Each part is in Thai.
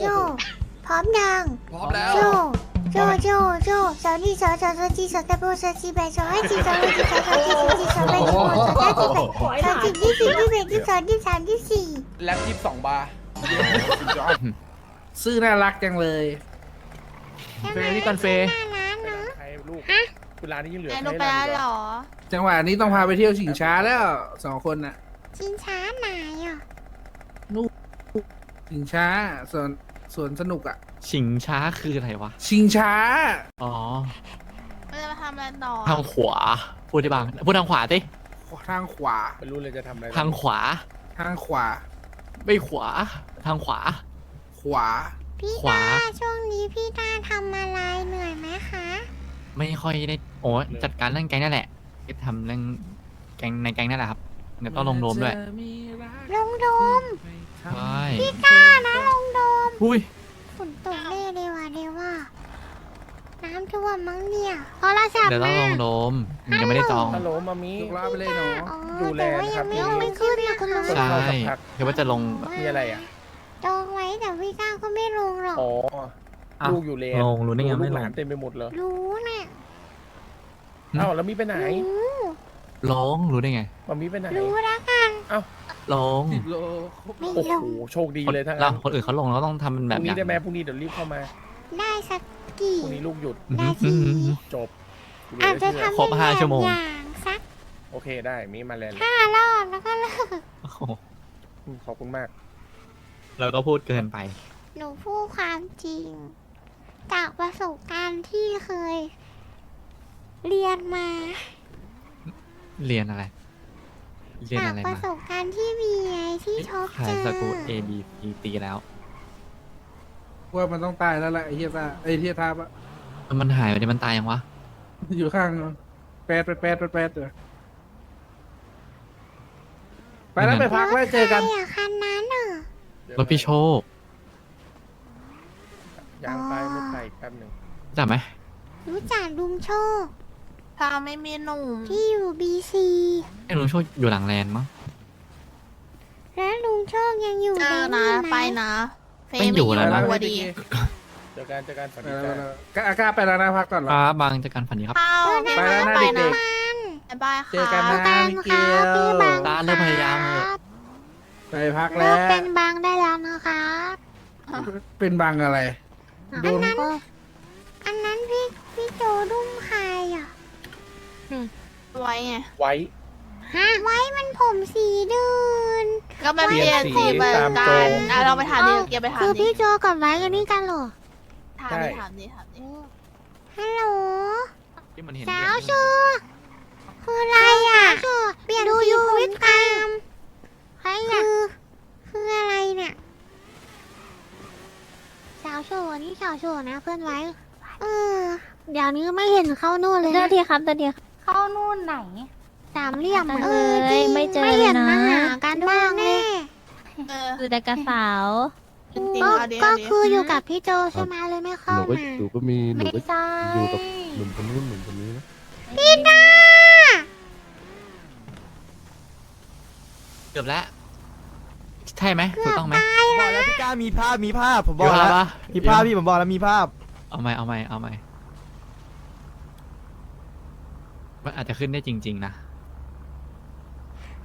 โจ พร้อมยัง พร้อมแล้ว โจ โจ โจ โจสาวนี่สาวสาวสาวจีสาวตะโบสาวจีแบสาวให้จีสาวให้จีสาวสาวจีสาวจีสาวแบสาวสาวจีแบสาวจีที่สี่ที่แบที่สองที่สามที่สี่แล็บยี่สิบสองบาร์ซื่อน่ารักจังเลยเฟนี่ก่อนเฟน่ารักเนาะใครลูกเวลานี้ยังเหลือไอ้ใคลรงไปแล้วเหรอ จังหวะนี้ต้องพาไปเที่ยวชิงช้าแล้วสองคนน่ะชิงช้าไหนอะชิงช้าส่วน ส่วนสนุกอะชิงช้าคืออะไรวะ ชิงช้า อ๋อ เราจะมาทำอะไรต่อทางขวา พูดได้บ้าง พูดทางขวาดิ ทางขวา ไม่รู้เลยจะทำอะไรทางขวา ทางขวา ไม่ขวา ทางขวา ขวา พี่ขวา ตาช่วงนี้พี่ตาทำอะไรเหนื่อยไหมคะไม่ค่อยได้ โอ้จัดการเรื่องแก๊งนั่นแหละไปทำเรื่องแก๊งในแก๊งนั่นแหละครับ เดี๋ยวต้องลงโดมด้วยลงโดมใช่กล้านะลงโดม อุ้ยฝนตกแน่เลยว่ะเดว่า น้ำท่วมมั้งเนี่ยพอเราจับเดี๋ยวต้องมาลงโดมยังไม่ได้จองฮัลโหลมามีลูกล้อไปเลยหนูอ๋อดูแลแต่ว่านะคยัรับงไม่ทีนี้ไม่ขึ้นนะคุณลุงใช่เข้าสักพักคือว่าจะลง มีอะไรอะจองไว้แต่พี่ก้าวก็ไม่ลงหรอก อ๋ออ้าวลูกอยู่เลนลงรู้ได้ไงไม่ลูกลหลางนเต็มไปหมดเลยรู้น่ะอืมเอ้าแล้วมีไปไหนรู้ลงรู้ได้ไงมามีไปไหนรู้แล้วกัน ลงสิบโลไม่โอ้ลโหงโชคดีคนเลยทั้งเรานั้นคนอื่นเขาลงเราต้องทำเป็นพแบบรุ่งอนี้ย่างได้ไหมพรุ่งนี้เดี๋ยวรีบเข้ามาได้สักกี่พรุ่งนี้ลูกหยุดอื้อหืออื้อหือจบอาจจะเหลือทำครบเป็นห้าแบบชั่วโมง อย่างสักโอเคได้มีมาแล้วห้ารอบแล้วก็เลิกโอ้โหอืมขอบคุณมาก เราก็พูดเกินไป หนูพูดความจริง จากประสบการณ์ที่เคย เรียนมา เรียนอะไร เรียนจากอะไรประมาสบการณ์ที่มีไงที่ทบขายเจอสกู A B C ตีแล้วว่ามันต้องตายแล้วแหละไอ้เฮียตาไอ้เฮียทาปะมันหายไปดิมันตายยังวะอยู่ข้างมันแปดแปดแปดแปดแปดเดี๋ยวไปแล้วไปพักแล้วเจอกันรถใครอะคันนั้นอะรถพี่โชคยางไปรถไฟแป๊บหนึ่งจับไหมรู้จักลุงโชค ทางไม่มีหนุ่มที่อยู่บีซีไอ้ลุงโชคอยู่หลังแลนด์มั้ง แล้วลุงโชคยังอยู่เจอในนะไหมไปนะ เฟไม่อยู่แล้วนะพอดีเจอกันเจอกันฝันไปดีแล้วจ้าไปแล้วก็อากาไปแล้วนะพักก่อนเหรคอรับบางจากการฝันดีครับเข้าไปแล้วนะไปเด็นะกบ๊ายบายค่ะเจอกันนะกันมิเกค่ะลพี่บังตาเริ่มพยายามเถอะครับไปพักเลิแล้กว เป็นบังได้แล้วนะคะเป็นบังอะไรโดอันนนั้น อันนั้นพี่พี่โจดุ้มใครอะ ไว้ไงไว้ ฮะ ไว้มันผมสีเดินก็มาเปลี่ยนเปลี่สียนสีเหมือนตามโจกันอะเราไปถามดิเกียร์ไปถามคือดิพี่โจกับไว้กันนี่กันเหรอถามใช่ดิถามดิถามดิฮัลโหลที่มันเห็นสาวชัวคืออะไรอะเปลี่ยนสีผมตามใครอะคือคืออะไรเนี่ยสาวโชว์นี่สาวโชว์นะเพื่อนไว้ เออเดี๋ยวนี้ไม่เห็นเข้านู่นเลยเดี๋ยวนะทีครับเดี๋ยวที เข้านู่นไหน สามเหลี่ยมเอเอออจริงไม่เจอไม่เห็นเลยนะมาหากันบ้างแน่เออดูแต่กระสาวจริงก็ๆเอาดิก็เอาดิคืออยู่กับพี่โจใช่ไหมเลยไม่หเข้านูก็มาหนูก็มีหนูไม่ก็ใช่อยู่กับหนุ่มคนนู้นหนุ่มคนนี้นะพี่ดาเกือบแล้ว ใช่ไหมถูกต้องไหมบอกแล้วพี่ก้ามีภาพมีภาพผมบมีอกภาพแล้วปะมีภาพพี่ผมบอกแล้วมีภาพเอาไหมเอาไหมเอาไหม มันอาจจะขึ้นได้จริง ๆ นะ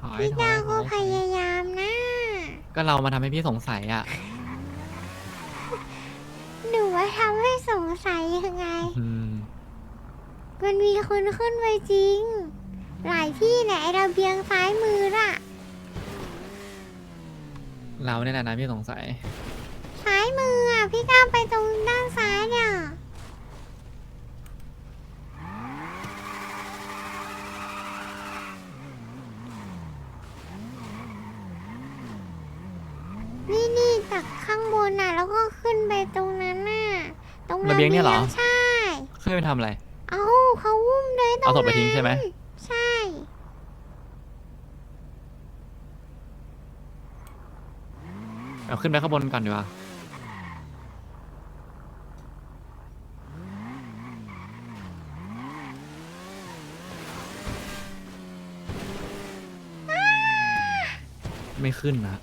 ถอยพี่ถอดายถก็อยพยายามนะ ก็เรามาทำให้พี่สงสัยอะหนูว่าทำให้สงสัยยังไง อืมมันมีคนขึ้นไปจริง หลายที่ไหนยไอ้ระเบียงซ้ายมือน่ะ เราเนี่ยแหละนะพี่สงสัย ซ้ายมืออะ พี่ก้าวไปตรงด้านซ้ายเนี่ย นี่นี่จากข้างบนน่ะ แล้วก็ขึ้นไปตรงนั้นน่ะ ตรงระเบียงเนี่ยเหรอ ใช่ ขึ้นไปทำอะไร เอาเขาอุ้มเลยตรงเอานั้นศพไปทิ้งใช่ไหม ใช่ เอาขึ้นไปข้างบนก่อนดีกว่าไม่ขึ้นนะ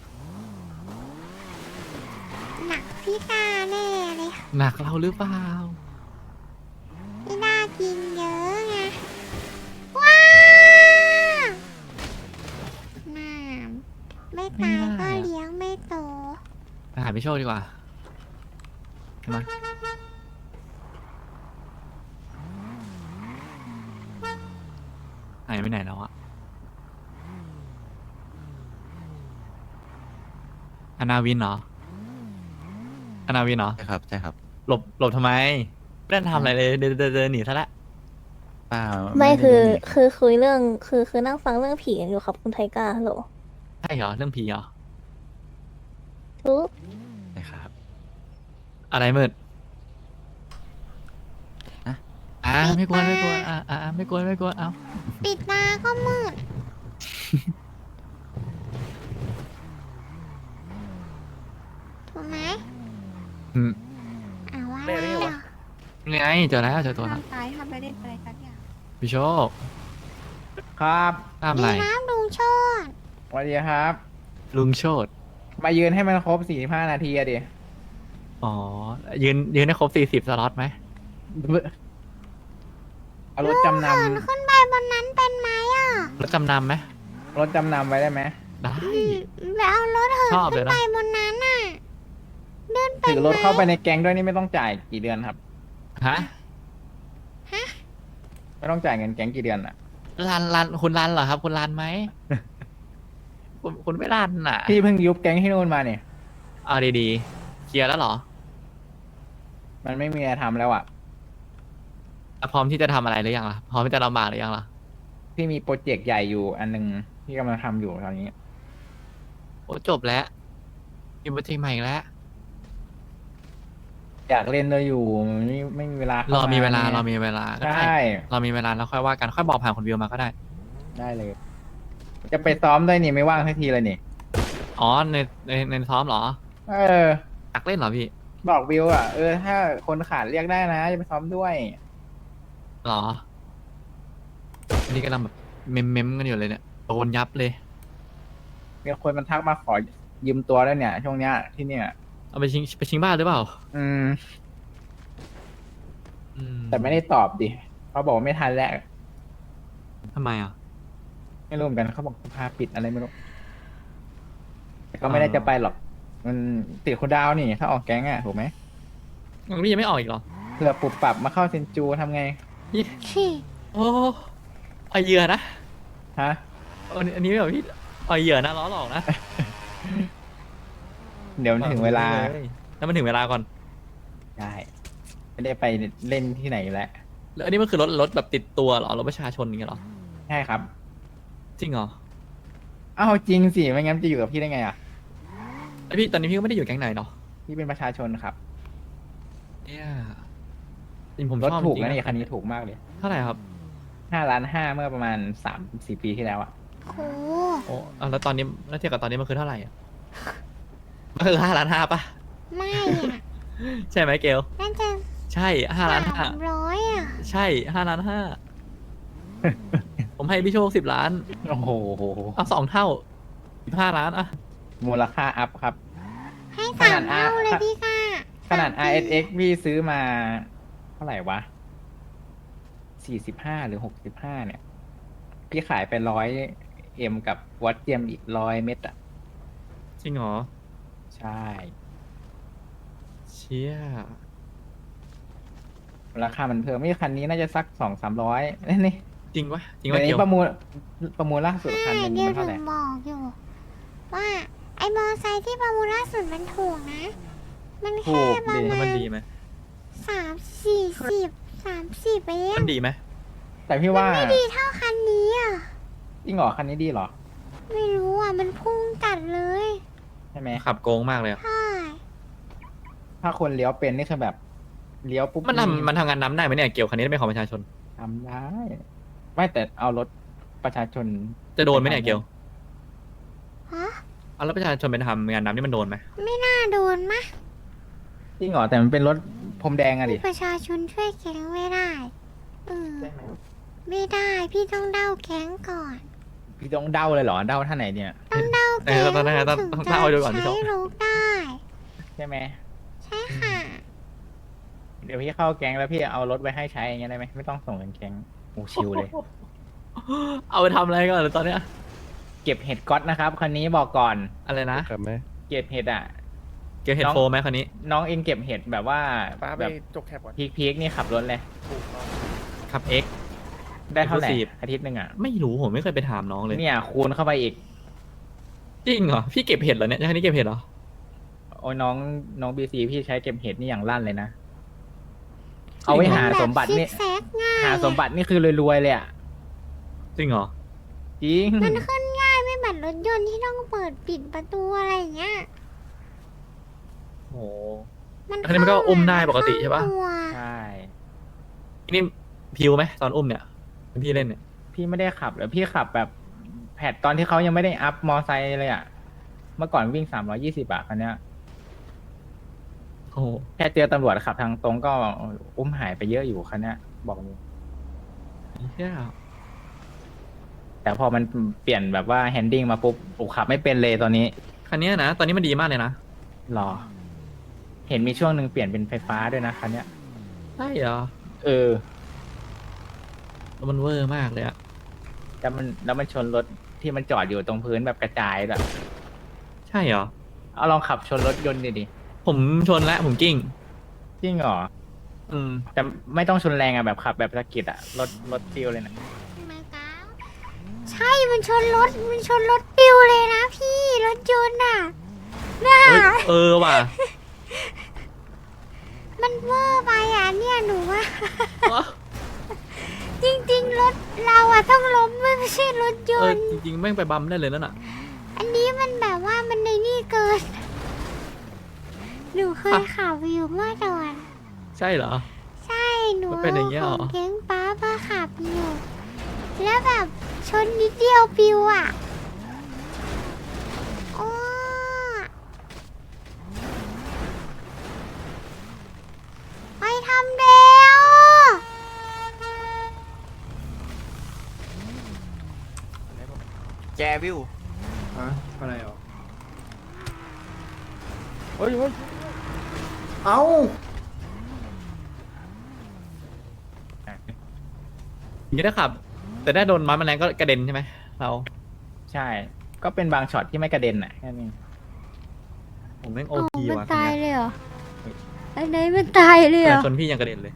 น่ะ พี่กาแน่เลยหนักเราหรือเปล่าพี่น่ากินเยอะไง ว้าน้ำไม่ตายก็เลี้ยงไม่โต ไปหาพี่โชคดีกว่ามาหายไปไหนแล้วอะอนาวินเหรอ อนาวินเหรอ ใช่ครับใช่ครับหลบ หลบทำไม ไม่ได้ทำอะไรเลย เดินเดินเดินหนีซะละเปล่าไม่ด้คือเดินหนีคือคุยเรื่องคือคือนั่งฟังเรื่องผีกันอยู่ครับคุณไทก้าฮัลโหลใช่เหรอ เรื่องผีเหรอ ทุกใช่ครับ อะไรมืดอะ อ่าไม่กวนไม่กวนอ่าอ่าไม่กวนไม่กวนเอาปิดตาก็มืด ถูกไหม อืม อ่าว่าเรียกได้แล้ววะไงเจอแล้วเจอตัวแล้วตายทำไปได้อะไรสักอย่างพี่โชคครับตามอะไร ดีน้ำลุงโชดสวัสดีครับ ลุงโชดมายืนให้มันครบสี่ห้านาทีอะดิอ๋อ ยืนยืนให้ครบสี่สิบสล็อตไหมเอารถจำนเหินขึ้นไปบนนั้นเป็นไหมอะรถจำนำไหมำรถจำนำไว้ได้ไหมได้ไปเอารถเหินชอบเลขึ้ยนนะ ไปบนนั้นน่ะ เดินไปถือรถเข้าไปในแก๊งด้วยนี่ไม่ต้องจ่ายกี่เดือนครับ ฮะไม่ต้องจ่ายเงินแก๊งกี่เดือนอะรันรันคุณรันเหรอครับ คุณรันไหม คุณคุณไม่รันอะพี่เพิ่งยุบแก๊งที่นู่นมาเนี่ย เอาดีๆเคลียร์แล้วเหรอมันไม่มีอะไรทำแล้วอะพร้อมที่จะทำอะไรหรือยังล่ะพร้อมที่จะลำบากหรือยังล่ะพี่มีโปรเจกต์ใหญ่อยู่อันหนึงที่กำลังทำอยู่ตอนนี้ โอ้จบแล้วมีโปรเจกต์ใหม่อีกแล้ว อยากเล่นเลยอยู่ไม่ไม่มีเวลารอมีเวลาข้รอมีเวลาก็ใชได้่เรามีเวลาแล้วค่อยว่ากันค่อยบอกผ่านคนวิวมาก็ได้ ได้เลย จะไปซ้อมด้วยนี่ไม่ว่างสักทีเลยนี่ อ๋อในในในซ้อมเหรอเออ ตักเล่นเหรอพี่บอกวิวอะเออถ้าคนขาดเรียกได้นะจะไปซ้อมด้วย เหรออันนี้กำลังแบบเมมเมมๆกันอยู่เลยเนี่ยโดนยับเลย มีคนมันทักมาขอยืมตัวด้วยเนี่ย ช่วงเนี้ยที่เนี่ย เอาไปชิงไปชิงบ้านหรือเปล่า อืม อืมแต่ไม่ได้ตอบดิเขาบอกว่าไม่ทันแล้วทำไมอะ ไม่รู้เหมือนกันเขาบอกพาปิดอะไรไม่รู้แต่ก็ไม่ได้จะไปหรอก มันติดคนดาวนี่ถ้าออกแก๊งอะถูกไหมยังนี่ยังไม่ออกอีกเหรอเผื่อปรับปรับมาเข้าเซนจูทำไงชี่โอ้เอาเหยื่อนะฮะ อันนี้อันนี้แบบพี่เอาเหยื่อนะล้อหลอกนะ เดี๋ยวถึงเวลาแล้วมันถึงเวลาก่อน ได้ไม่ได้ไปเล่นที่ไหนแล้วแล้วอันนี้มันคือรถรถแบบติดตัวเหรอรถประชาชนอย่างเงี้ยเหรอใช่ครับจริงเหรออ้าวจริงสิไม่งั้นจะอยู่กับพี่ได้ไงอะแล้วพี่ตอนนี้พี่ก็ไม่ได้อยู่แก๊งไหนเนาะพี่เป็นประชาชนครับเนี่ยจริงผมรถชอบถูกจริงนะนี่คันนี้ถูกมากเลยเท่าไหร่ครับห้าล้านห้าเมื่อประมาณสามสี่ปีที่แล้วอะโหโอ้อะแล้วตอนนี้แล้วเทียบกับตอนนี้มันคือเท่าไหร่อะ มันคือห้าล้านห้าป่ะไม่อะใช่ไหมเกลน่าจะใช่ห้าล้านห้าสามร้อยอะใช่ห้าล้านห้าผมให้พี่โชคสิบล้านโอ้โห เอาสองเท่าสิบห้าล้านอะมูลค่าอัพครับ ให้ขสานาดมเท่าอะเลยพี่ค่ะขนาดสามปี RSX พี่ซื้อมา เท่าไหร่วะสี่สิบห้าหรือหกสิบห้าเนี่ย พี่ขายไปร้อยเอ็มกับวัดเจียมอีกร้อยเม็ดอะจริงเหรอ ใช่ เชี่ยราคามันเพิ่มไม่คันนี้น่าจะสักสองสามร้อยนี่นี่จริงปะจริงเดี๋ปะยวเกนี้ลประมูลประมูลล่าสุดคันหใช่นึงเดี๋ยวมันถึเท่าไหร่งบอกอยู่ ว่าไอ้มอไซค์ที่ประมูลล่าสุดมันถูกนะ มันถูแค่กประดิแล้วมามันณดีไหมสามสี่สิบสามสิบเองมันดีไหมแต่พี่ว่าไม่ดีเท่าคันนี้อะ จริงเหรอคันนี้ดีเหรอ ไม่รู้อะ มันพุ่งจัดเลยใช่ไหมขับโกงมากเลยอะใช่ถ้าคนเลี้ยวเป็นนี่คือแบบเลี้ยวปุ๊บมันทำมันทำงานน้ำได้ไหมเนี่ยเกี่ยวคันนี้เป็นของประชาชน ทำได้ไม่แต่เอารถประชาชน จะโดนไหมเนี่ยเกลฮะเอาแล้วประชาชนไปทำงานน้ำนี่มันโดนไหมไม่น่าโดนมะจริงเหรอแต่มันเป็นรถพรมแดงอะดิประชาชนช่วยแก๊งไม่ได้เออไม่ได้พี่ต้องเด้าแก๊งก่อน พี่ต้องเด้าเลยเหรอเด้าท่านไหนเนี่ย ต้อง เด้าเอแก๊องตอนนั้นต้องถึต้องจะต้องเอาดูก่อนพี่โชใช้ครถได้ ใช่ไหมใเดี๋ยวพี่เข้าแก๊งแล้วพี่เอารถไว้ให้ใช้อย่างเงี้ยได้ไหมไม่ต้องส่งเงินแก๊งโอ้ชิวเลย เอาไปทำอะไรก่อนเลยตอนเนี้ยเก็บเห็ดก๊อตนะครับคันนี้บอกก่อน อะไรนะกลับไหมเก็บเห็ดอะ เก็บเฮดน้อง โฟมไหมคันนี้ น้องเองเก็บเห็ดแบบว่าป้าไปแบบจกแคปก่อนพีคๆนี่ขับรถเลยถูกต้องขับ X ได้เท่าไหร่ Exclusive อาทิตย์หนึ่งอะ ไม่รู้ผมไม่เคยไปถามน้องเลย เนี่ยคูณเข้าไปอีก จริงเหรอพี่เก็บเห็ดเหรอเนี่ยคันนี้เก็บเห็ดเหรอโอ้ยน้องน้องบีซีพี่ใช้เก็บเห็ดนี่อย่างลั่นเลยนะ เอาไว้หาสมบัตินี่ ซิกแซกง่ายหาสมบัตินี่คือรวยๆเลยอะ จริงเหรอจริง มันขึ้นง่ายไม่เหมือนรถยนต์ที่ต้องเปิดปิดประตูอะไรอย่างเงี้ย โอ้มันอันนี้มันก็อุ้มได้ปกติใช่ปะเข้าตัวใช่ นี่พิวไหมตอนอุ้มเนี่ยเป็นพี่เล่นเนี่ยพี่ไม่ได้ขับแล้วพี่ขับแบบ แพดตอนที่เขายังไม่ได้อัพมอไซค์เลยอะ เมื่อก่อนวิ่งสามร้อยี่สิบอะคันเนี้ยโอ้โหแค่เจอตำรวจขับทางตรงก็อุ้มหายไปเยอะอยู่คันเนี้ยบอกเลยเหี้ยแต่พอมันเปลี่ยนแบบว่าแฮนดิ้งมาปุ๊บโอ้ขับไม่เป็นเลยตอนนี้คันเนี้ยนะ ตอนนี้มันดีมากเลยนะหรอ เห็นมีช่วงหนึ่งเปลี่ยนเป็นไฟฟ้าด้วยนะคันเนี้ยใช่เหรอเออ แล้วมันเวอร์มากเลยอะแล้วมันแล้วมันชนรถ ที่มันจอดอยู่ตรงพื้นแบบกระจายแบบใช่เหรอ เอาลองขับชนรถยนต์ดิดิผมชนแล้วผมกิ้ง จริงเหรออืม แต่ไม่ต้องชนแรงอะแบบขับแบบสะกิดอะรถรถฟิวเลยนะใช่ มันชนรถ มันชนรถปิวเลยนะพี่ รถยนต์อะ น่า เอ้ยเออว่ะมันเวอร์ไปอะเนี่ยหนูว่า จริงๆ รถเราอะต้องล้มไม่ใช่รถยเออนต์ จริงๆแม่งไปบัมได้เลยนั่นอะอันนี้มันแบบว่ามันในนี่เกิน หนูเคยขับอยู่เมื่อตอน ใช่เหรอ ใช่ หนูมันเป็นอย่างเงี้ยเหรอขแก๊งป้าป้าขับอยู่ แล้วแบบชนนิดเดียวปิวอะโอ้ไปทำเดียว แกวิวอะไรหรอเฮ้ยเฮ้ยเอ้าอย่างนี้ถ้าขับ แต่ได้โดนไม้แมลงก็กระเด็นใช่ไหมเราใช่ ก็เป็นบางช็อตที่ไม่กระเด็นอะแค่นี้ผมแม่งโอโอ้พีมันว่ะตายเลยเหรอ อันไหนมันตายเลยเหรแต่อ ชนพี่ยังกระเด็นเลย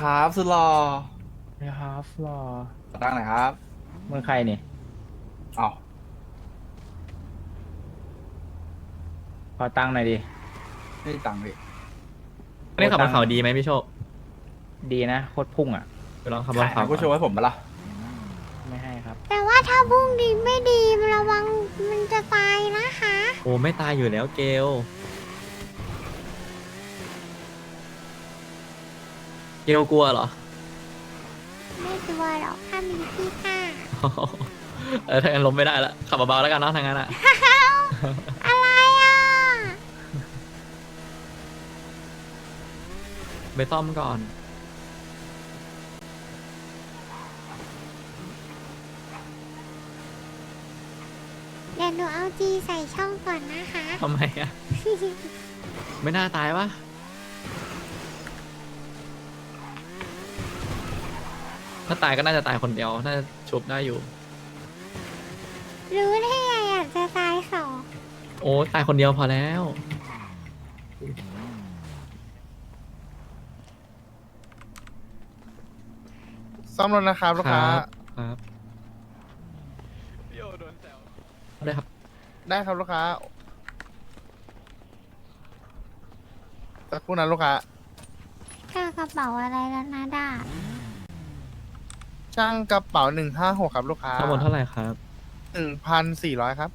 ครับสุดหล่อนะครับรอตั้งไหนครับมึงใครนี่ เอ้าขอตั้งหน่อยดิ ไม่ได้ตังค์พี่อันนี้ขับบนเขาดีไหมพี่โชคดีนะโคตรพุ่งอะ ไปลองขับบนขายเขานะกูโชว์ให้ผมมาละไม่ให้ครับ แต่ว่าถ้าบุ้งดีไม่ดีระวังมันจะตายนะคะ โอ้ไม่ตายอยู่แล้วเกลเกลกลัวเหรอ ไม่กลัวหรอกถ้ามีพี่ข้า เออถ้างั้นล้มไม่ได้ละขับเบาๆแล้วกันเนาะทางนั้นอะอะไรอะ ไปซ่อมก่อน เดี๋ยวหนูเอาจีใส่ช่องก่อนนะคะ ทำไมอะไม่น่าตายวะถ้าตายก็น่าจะตายคนเดียว น่าจะชุบได้อยู่ รู้ได้ไงอยากจะตายสองโอ้ตายคนเดียวพอแล้ว ซ่อมรถนะครับลูกค้า ครับได้ครับ ได้ครับลูกค้าสักครู่นะลูกค้าข้ากระเป๋าอะไรแล้วนะดาช่างกระเป๋าหนึ่งห้าหกครับลูกค้าทั้งหมดเท่าไหร่ครับ หนึ่งพันสี่ร้อยครับ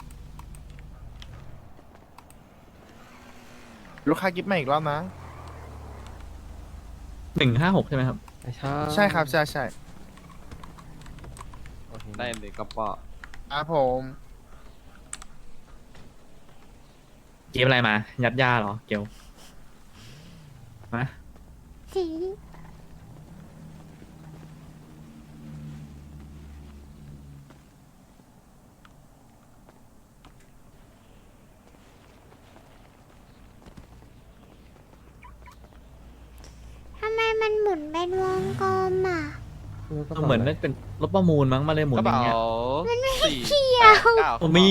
ลูกค้ากิฟต์มาอีกรอบนะ หนึ่งห้าหกใช่ไหมครับ ใช่ครับ ใช่ใช่ได้เลยกระเป๋าครับผม เกมอะไรมา ยัดยาเหรอ เกลมาสีมุน เป็นวงกลมอะเหมือนนั่นเป็นรถประมูลมั้งมาเลยหมุนอย่างเงี้ยสี่เที่ยวโอ้มี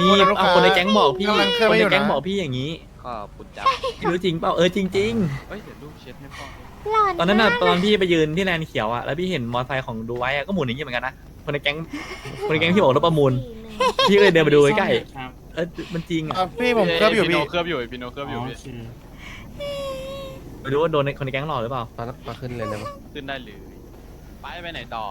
มีแต่ลูกเอาค้าคนในแก๊งบอกพี่กำลังเคลื่อนคนไปอในยู่แก๊งนะบอกพี่อย่างนี้ก็ปุดจับไม่รู้จริงเปล่าเออจริงเฮ้ย เดี๋ยวรูปเช็ดให้พ่อหลอนๆ ตอนนั้นน่ะมากตอนพี่ไปยืนที่แลนด์เขียวอะแล้วพี่เห็นมอเตอร์ไซค์ของดูไว้อะก็หมุนอย่างงี้เหมือนกันนะคนในแก๊งคนในแก๊งพี่บอกรถประมูลพี่ก็เลยเดินไปดูใกล้ๆเออมันจริงอะอะพี่ผมเคลือบอยู่พี่เคลือบอยู่พี่ โนเคลือบอยู่พี่ ไปดูว่าโดนในคนในแก๊งหลอกหรือเปล่า ปลาปลาขึ้นเลยได้ปะขึ้นได้เลยไปไปไหนต่อ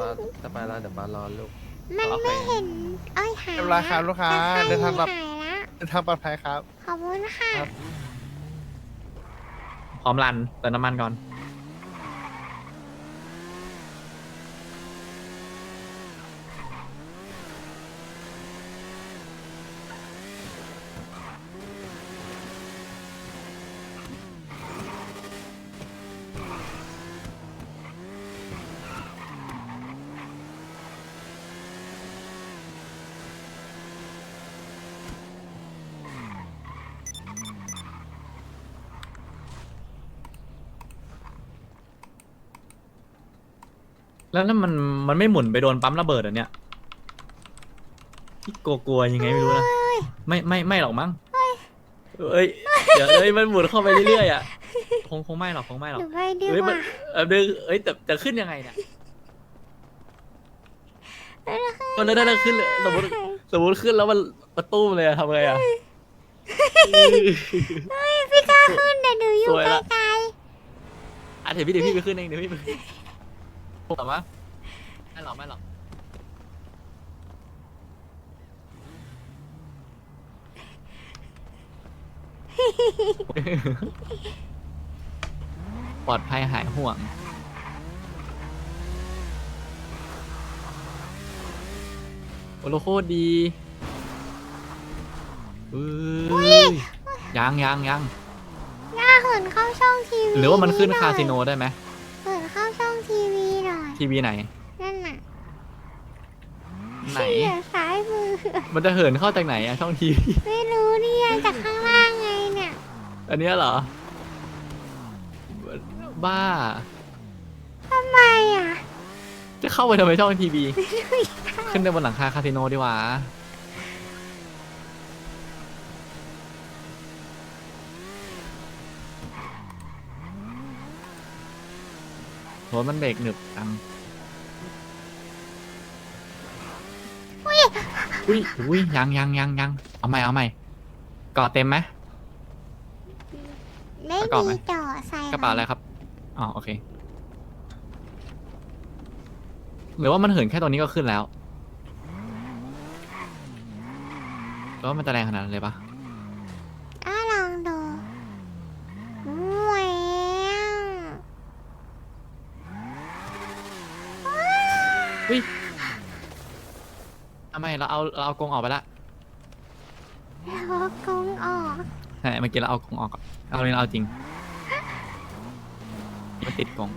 ปลาจะไปแล้วเดี๋ยวปลารอลูก มันโอเคไม่เห็นเอ้ยหายเรียบร้อยครับลูกค้าแต่เดินทางปลอดหายละเดินทางปลอดภัยครับ ขอบคุณค่ะ พร้อมรันเติมน้ำมันก่อน แล้วนั่นมันมันไม่หมุนไปโดนปั๊มระเบิดเหรอะเนี่ยพี่กลัวๆยังไงไม่รู้นะไม่ไม่ไม่หรอกมั้งเอ้ยเดี๋ยวเอ้ยมันหมุนเข้าไปเรื่อยๆอะคงคงไม่หรอกคงไม่หรหอกนูไปดีเอ้ยกมันว่าเออเดี๋ยวเอ้ยแต่จะขึ้นยังไงเนี่ยมันได้ได้ขึ้นเลยสมมติสมมติขึ้นแล้วมันประตูมเลยอะทำไงอะพี่กล้าขึ้นแต่หนูอยู่สวยละ ไกลอะเดี๋ยวพี่เดี๋ยวพี่ไปขึ้นเองเดี๋ยวพี่ไปขึ้นถูก หรอมะไม่หรอกไม่หรอกปลอดภัยหายห่วง โอ้โหโคตรดีเอ้ยยังยังยังๆย่าเหินเข้าช่องทีวีหรือว่ามันขึ้นหอยคาสิโนได้ไหม ทีวีไหน นั่นน่ะไหน ที่ซ้ายมือ มันจะเหินเข้าจากไหนอะช่องทีวี ไม่รู้เนี่ยจากข้างล่างไงเนี่ยอันเนี้ยเหรอ บ้า ทำไมอะจะเข้าไปทำไมช่องทีวี ขึ้นไปบนหลังคาคาสิโนดีกว่า รถมันเบรกหนึบจังอุ้ยอุ้ยยังยังยังยังเอาใหม่เอาใหม่เกาะเต็มไหม ไม่ประกอบไหม มีเจาะใส่กระเป๋าอะไรครับ อ๋อโอเค หรือว่ามันเหินแค่ตรงนี้ก็ขึ้นแล้วแล้วามันจะแรงขนาดนั้นเลยปะอะลองดูแหวว อุ้ยทำไมเราเอาเราเอากรงออกไปละแล้วก็กงออกใช่เมื่อกี้เราเอากรงออกก่อนเอาเลยเราเอาจริงมันติดกรง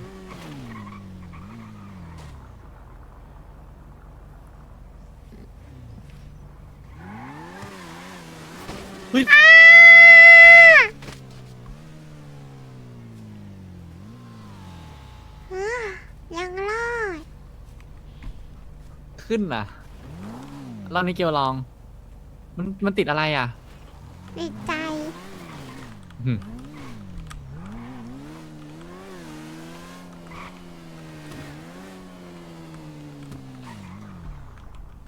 เฮ้ย อะยังรอด ขึ้นน่ะรอบนี้เกียวลอง มันมันติดอะไรอะติดใจ อืม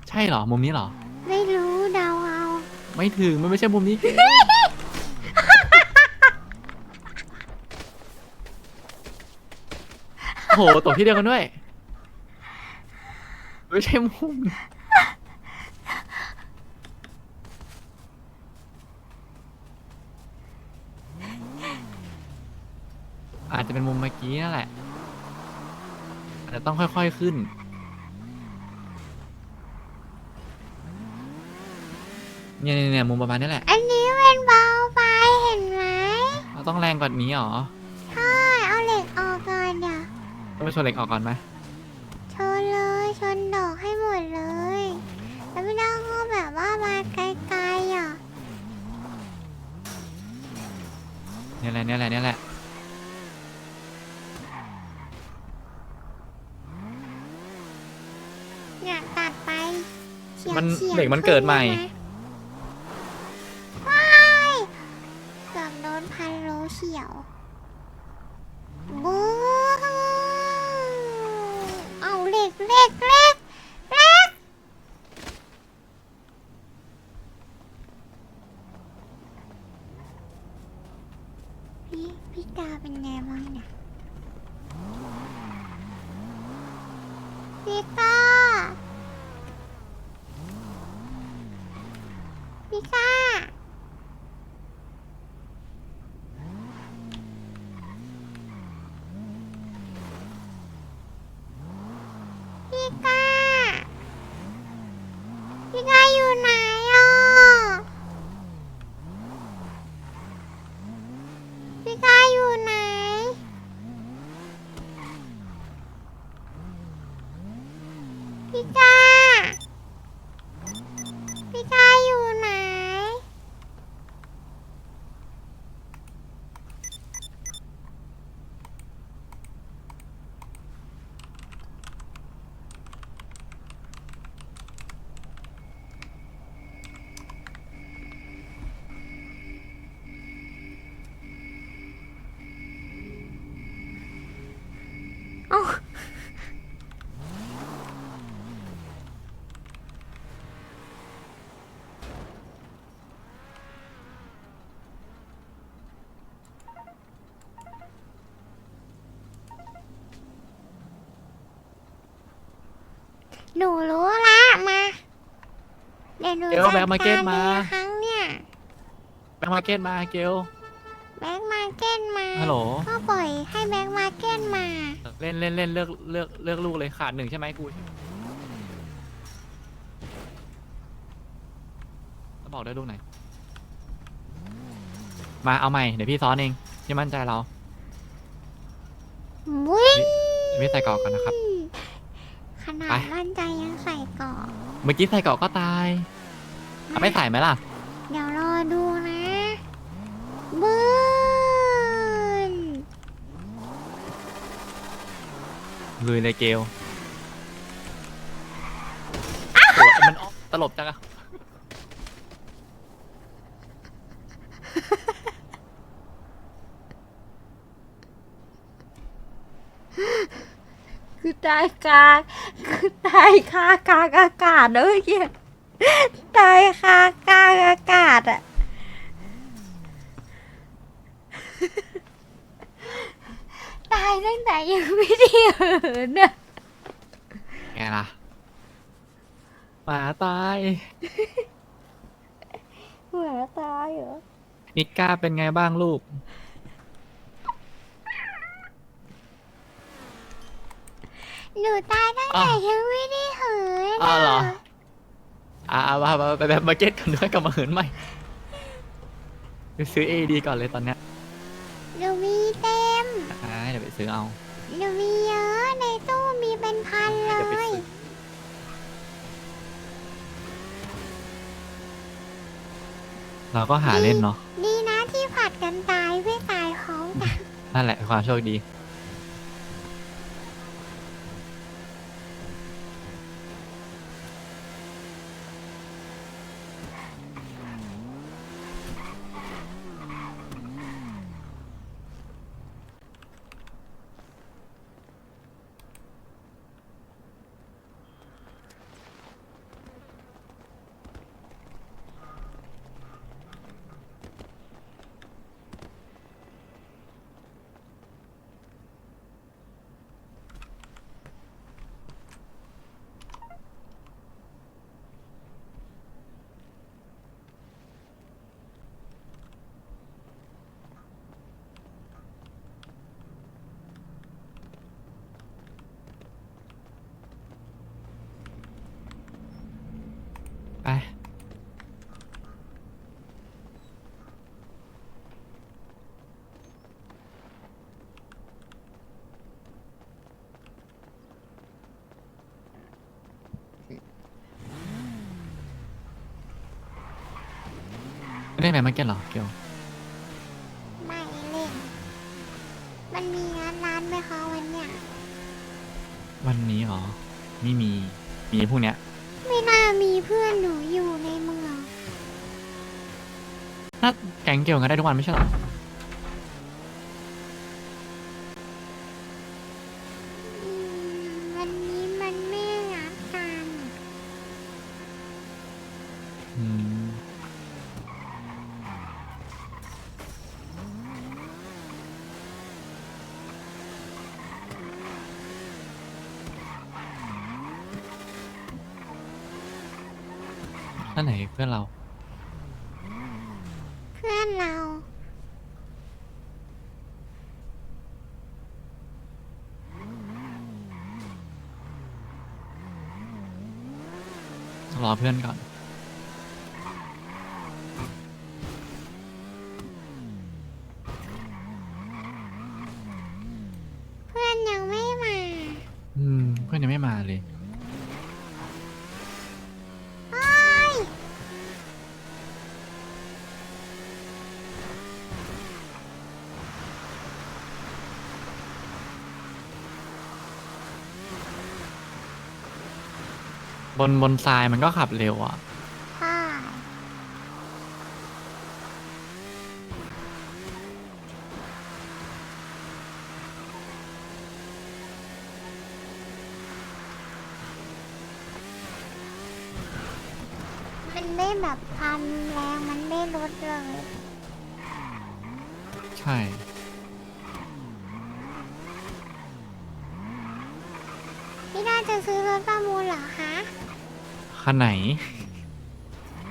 ใช่เหรอ มุมนี้เหรอ ไม่รู้เดาเอา ไม่ถึง มันไม่ใช่มุมนี้เกมโอ้โหตกที่เดียวกันด้วย ไม่ใช่มุมอาจจะเป็นมุมเมื่อกี้นั่นแหละอาจจะต้องค่อยๆขึ้น เนี่ยเนี่ยเนี่ยมุมประมาณนี้แหละอันนี้เป็นเบาไปเห็นไหมเราต้องแรงกว่านี้เหรอใช่เอาเหล็กออกก่อนเดี๋ยวต้องไปชนเหล็กออกก่อนไหม ชนเลยชนดอกให้หมดเลย แล้วไม่ต้องก็แบบว่ามาไกลๆอะ เนี่ยแหละเนี่ยแหละเนี่ยแหละ มัน สียง เด็กมันเกิดใหม่ ว้ายเกือบโดนพันโลเฉียวบูเอาเหล็กเหล็กเหล็กเหล็กพี่พี่กาเป็นไงบ้างเนี่ยพี่กา นูรู้ละมาเดี๋ยวหนูเดี๋ยวจัดแบ็คมาร์เก็ตรมาเลยครั้งเนี่ยแบงค์มาร์เก็ตมาเกลแบ็คมาร์เก็ตมาฮัลโหลก็ปล่อยให้แบ็คมาร์เก็ตมา เล่นเล่นเล่นเลือกเลือกเลือกลูกเลยขาดหนึ่งใช่ไหมกูแล้วบอกได้วยลูกไหน มาเอาใหม่ เดี๋ยวพี่ซ้อนเองพี่มั่นใจเราวิ่งเดี๋ยวพี่ใส่เกรอกก่อนนะครับ ขนาดไป มั่นใจยังใส่เกาะเมื่อกี้ใส่เกรอกก็ตายเอาไม่ใส่ไหมล่ะ เดี๋ยวรอดูนะบึ้นลุยเลยเกลโอ้ยมันตลบจังอะคือตายกลางคือ ตายคากลางอากาศนะเมื่อกี้ตายคากลางอากาศอะตายตั้งแต่ยังไม่ได้เหินอะไงล่ะหมาตายหมาตายเหรอมิก้าเป็นไงบ้างลูก หนูตายตั้งอ้าแต่วยังไม่ได้เหินอ้าวเหรออะอ่ามามาไปแบบมาเก็ตกันด้วยกับมาเหินใหม่ไปซื้อเอดีก่อนเลยตอนเนี้ยหนูมีเต็มอ่าเดี๋ยวไปซื้อเอา หนูมีเยอะในตู้มีเป็นพันเลเดี๋ยวไปย ซื้อ เราก็หาเล่นเนาะ ดีนะที่ผัดกันตายไม่ตายพร้อมกัน นั่นแหละความโชคดี ไป เล่นไหนมาเก็ตเหรอเกียวไม่เล่น มันมีงานร้านไหมคะวันเนี้ยวันนี้เหรอไม่มีมีพวกเนี้ยไม่ไม่น่ามีเพื่อนหนูอยู่ในเมืองน่าแกงเกี่ยวกันได้ทุกวันไม่ใช่เหรออืมวันนี้มันไม่รักกัน อืมนั่นไหน เพื่อนเรา เพื่อนเรา รอเพื่อนก่อน เพื่อนยังไม่มา อืม เพื่อนยังไม่มาเลย โอ้ย บ นบนทรายมันก็ขับเร็วอะ ใช่มันได้แบบความแรงมันได้ลดเลย ใช่ พี่น่าจะซื้อรถประมูลเหรอ คะคันไหน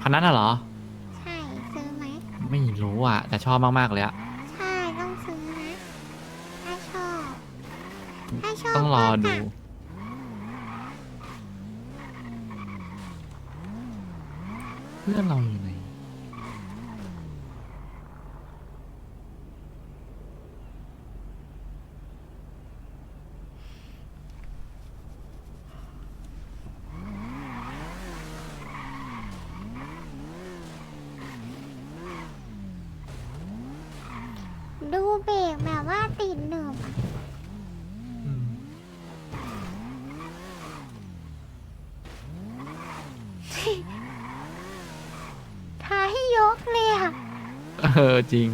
คันนั้นน่ะเหรอ ใช่ซื้อไหมไม่รู้อะ แต่ชอบมาก ๆ เลยอะ ใช่ต้องซื้อนะ ถ้าชอบ ถ้าชอบต้องรอก็ดูจับเพื่อนเราอยู่ไหน ดูเบรกแบบว่าติดหนึบ อืม ท้ายย กเลยอะเออจริง